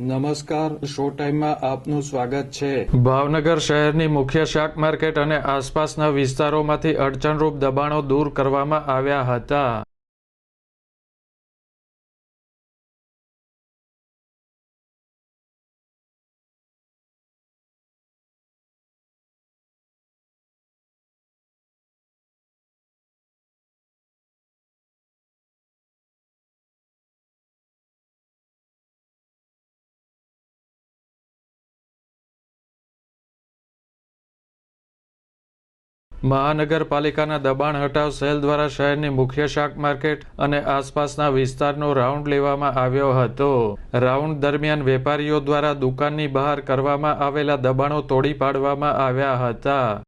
નમસ્કાર શો ટાઈમમાં આપનું સ્વાગત છે. ભાવનગર શહેરની મુખ્ય શાક માર્કેટ અને આસપાસના વિસ્તારોમાંથી અડચણરૂપ દબાણો દૂર કરવામાં આવ્યા હતા. મહાનગરપાલિકાના દબાણ હટાવ સેલ દ્વારા શહેરની મુખ્ય શાક માર્કેટ અને આસપાસના વિસ્તારનો રાઉન્ડ લેવામાં આવ્યો હતો. રાઉન્ડ દરમિયાન વેપારીઓ દ્વારા દુકાનની બહાર કરવામાં આવેલા દબાણો તોડી પાડવામાં આવ્યા હતા.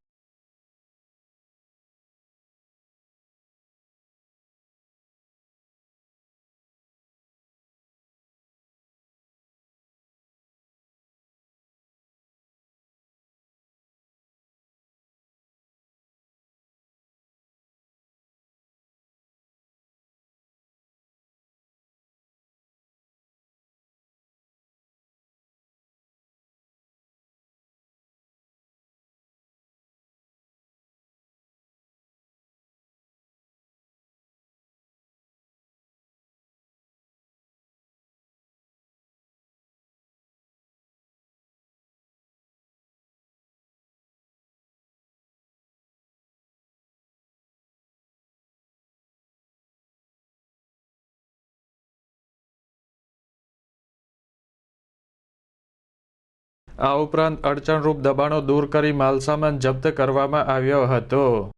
આ ઉપરાંત અડચણરૂપ દબાણો દૂર કરી માલસામાન જપ્ત કરવામાં આવ્યો હતો.